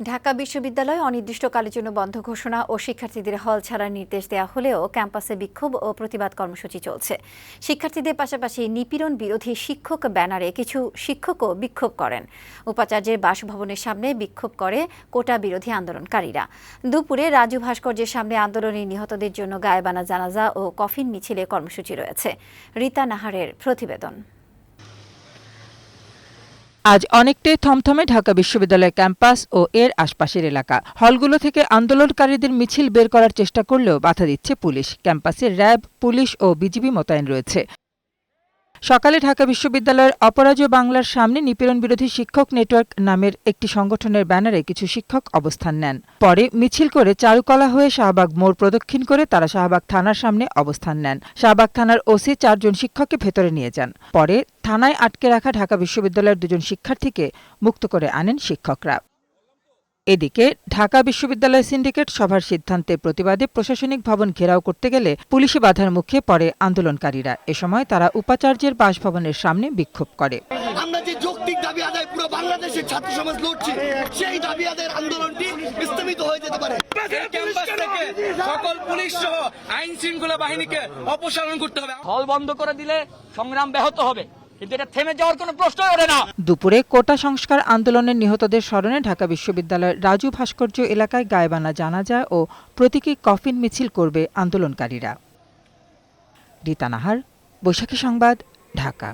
ঢাকা বিশ্ববিদ্যালয় অনির্দিষ্টকালের জন্য বন্ধ ঘোষণা ও শিক্ষার্থীদের হল ছাড়ার নির্দেশ দেওয়া হলেও ক্যাম্পাসে বিক্ষোভ ও প্রতিবাদ কর্মসূচি চলছে। শিক্ষার্থীদের পাশাপাশি নিপীড়ন বিরোধী শিক্ষক ব্যানারে কিছু শিক্ষকও বিক্ষোভ করেন। উপাচার্যের বাসভবনের সামনে বিক্ষোভ করে কোটা বিরোধী আন্দোলনকারীরা। দুপুরে রাজু ভাস্কর্যের সামনে আন্দোলনে নিহতদের জন্য গায়েবানা জানাজা ও কফিন মিছিলে কর্মসূচি রয়েছে। রীতা নাহারের প্রতিবেদন। আজ অনেকটাই থমথমে ঢাকা বিশ্ববিদ্যালয় ক্যাম্পাস ও এর আশপাশের এলাকা। হলগুলো থেকে আন্দোলনকারীদের মিছিল বের করার চেষ্টা করলেও বাধা দিচ্ছে পুলিশ। ক্যাম্পাসে র্যাব, পুলিশ ও বিজিবি মোতায়েন রয়েছে। সকালে ঢাকা বিশ্ববিদ্যালয়ের অপরাজয় বাংলার সামনে নিপীড়ন বিরোধী শিক্ষক নেটওয়ার্ক নামের একটি সংগঠনের ব্যানারে কিছু শিক্ষক অবস্থান নেন। পরে মিছিল করে চারুকলা হয়ে শাহবাগ মোড় প্রদক্ষিণ করে তারা শাহবাগ থানার সামনে অবস্থান নেন। শাহবাগ থানার ওসি চারজন শিক্ষককে ভেতরে নিয়ে যান। পরে থানায় আটকে রাখা ঢাকা বিশ্ববিদ্যালয়ের দুজন শিক্ষার্থীকে মুক্ত করে আনেন শিক্ষকরা। এদিকে ঢাকা বিশ্ববিদ্যালয় সিন্ডিকেট সভার সিদ্ধান্তের প্রতিবাদে প্রশাসনিক ভবন ঘেরাও করতে গেলে পুলিশি বাধার মুখে পড়ে আন্দোলনকারীরা। এ সময় তারা উপাচার্যের বাসভবনের সামনে বিক্ষোভ করে। আমরা যে যৌক্তিক দাবি আদায় পুরো বাংলাদেশের ছাত্র সমাজ লড়ছি সেই দাবি আদায়ের আন্দোলনটি হয়ে যেতে পারে। ক্যাম্পাস থেকে সকল পুলিশ সহ আইন শৃঙ্খলা বাহিনীকে অপসারণ করতে হবে। হল বন্ধ করে দিলে সংগ্রাম ব্যাহত হবে। থেমে যাওয়ার কোনো প্রশ্ন ওঠে না। দুপুরে কোটা সংস্কার আন্দোলনের নিহতদের স্মরণে ঢাকা বিশ্ববিদ্যালয়ের রাজু ভাস্কর্য এলাকায় গায়েবানা জানাজা ও প্রতীকী কফিন মিছিল করবে আন্দোলনকারীরা। রীতা নাহার, বৈশাখী সংবাদ, ঢাকা।